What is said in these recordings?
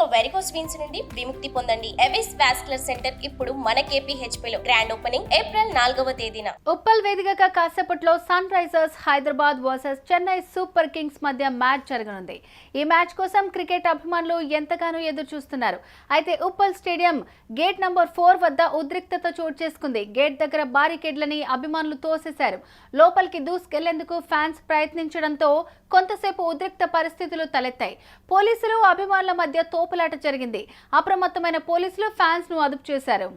ఇక varicose veins నుండి విముక్తి పొందండి. ఎవిస్ వాస్కులర్ సెంటర్ ఇప్పుడు మన కేపీహెచ్పీ లో గ్రాండ్ ఓపెనింగ్ ఏప్రిల్ నాలుగవ తేదీన. ఉప్పల్ వేదికగా కాసేపట్లో Sunrisers Hyderabad versus Chennai super kings మధ్య మ్యాచ్ జరగనుంది. ఈ మ్యాచ్ కోసం క్రికెట్ అభిమానులు ఎంతగానో ఎదురు చూస్తున్నారు. అయితే Uppal stadium gate number four వద్ద ఉద్రిక్తత చోటు చేసుకుంది. గేట్ దగ్గర బారికేడ్లని అభిమానులు తోసేశారు. లోపలికి దూసుకెళ్ళేందుకు ఫ్యాన్స్ ప్రయత్నించడంతో కొంతసేపు ఉద్రిక్త పరిస్థితులు తలెత్తాయి. పోలీసులు అభిమానుల మధ్య తోపులాట జరిగింది. అప్రమత్తమైన పోలీసులు ఫ్యాన్స్ను అదుపు చేశారు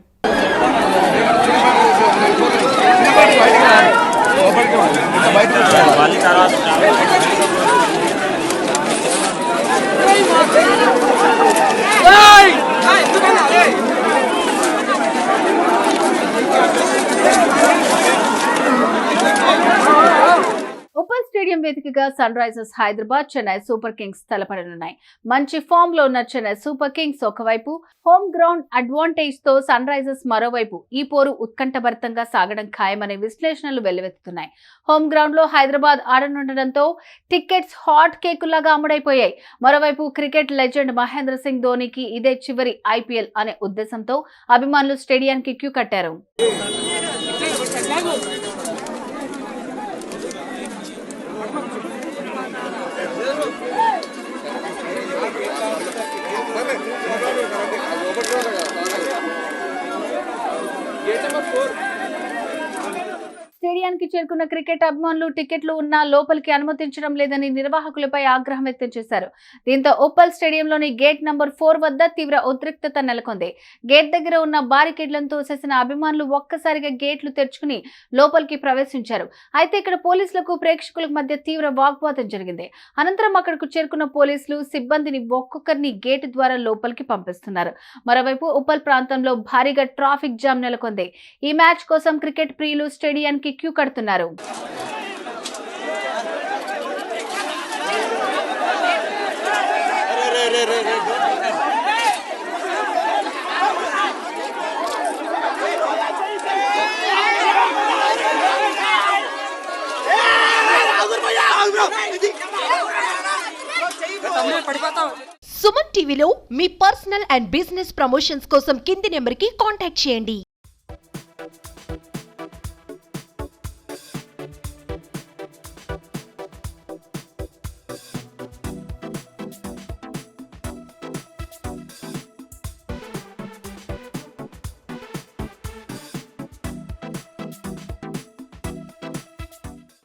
ఉప్పల్ స్టేడియం వేదికగా Sunrisers Hyderabad Chennai super kings తలపడనున్నాయి. మంచి ఫామ్లో ఉన్న చెన్నై సూపర్ కింగ్స్ ఒకవైపు హోమ్ గ్రౌండ్ అడ్వాంటేజ్తో సన్ రైజర్స్ మరోవైపు ఈ పోరు ఉత్కంఠభరితంగా సాగడం ఖాయమనే విశ్లేషణలు వెల్లువెత్తుతున్నాయి. హోమ్ గ్రౌండ్లో హైదరాబాద్ ఆడనుండడంతో టికెట్స్ హాట్ కేకులాగా అమ్ముడైపోయాయి. మరోవైపు క్రికెట్ లెజెండ్ మహేంద్ర సింగ్ ధోనికి ఇదే చివరి ఐపీఎల్ అనే ఉద్దేశంతో అభిమానులు స్టేడియానికి క్యూ కట్టారు. Ela for. స్టేడియానికి చేరుకున్న క్రికెట్ అభిమానులు టికెట్లు ఉన్నా లోపలికి అనుమతించడం లేదని నిర్వాహకులపై ఆగ్రహం వ్యక్తం చేశారు. దీంతో ఉప్పల్ స్టేడియంలోని గేట్ నంబర్ ఫోర్ వద్ద తీవ్ర ఉద్రిక్తత నెలకొంది. గేట్ దగ్గర ఉన్న బారికేడ్లను తోసేసిన అభిమానులు ఒక్కసారిగా గేట్లు తెరుచుకుని లోపలికి ప్రవేశించారు. అయితే ఇక్కడ పోలీసులకు ప్రేక్షకులకు మధ్య తీవ్ర వాగ్వాదం జరిగింది. అనంతరం అక్కడకు చేరుకున్న పోలీసులు సిబ్బందిని ఒక్కొక్కరిని గేటు ద్వారా లోపలికి పంపిస్తున్నారు. మరోవైపు ఉప్పల్ ప్రాంతంలో భారీగా ట్రాఫిక్ జామ్ నెలకొంది. ఈ మ్యాచ్ కోసం క్రికెట్ ప్రియులు స్టేడియానికి క్యూ కడుతున్నారు. సుమన్ టీవీలో మీ పర్సనల్ అండ్ బిజినెస్ ప్రమోషన్స్ కోసం కింది నెంబర్కి కాంటాక్ట్ చేయండి.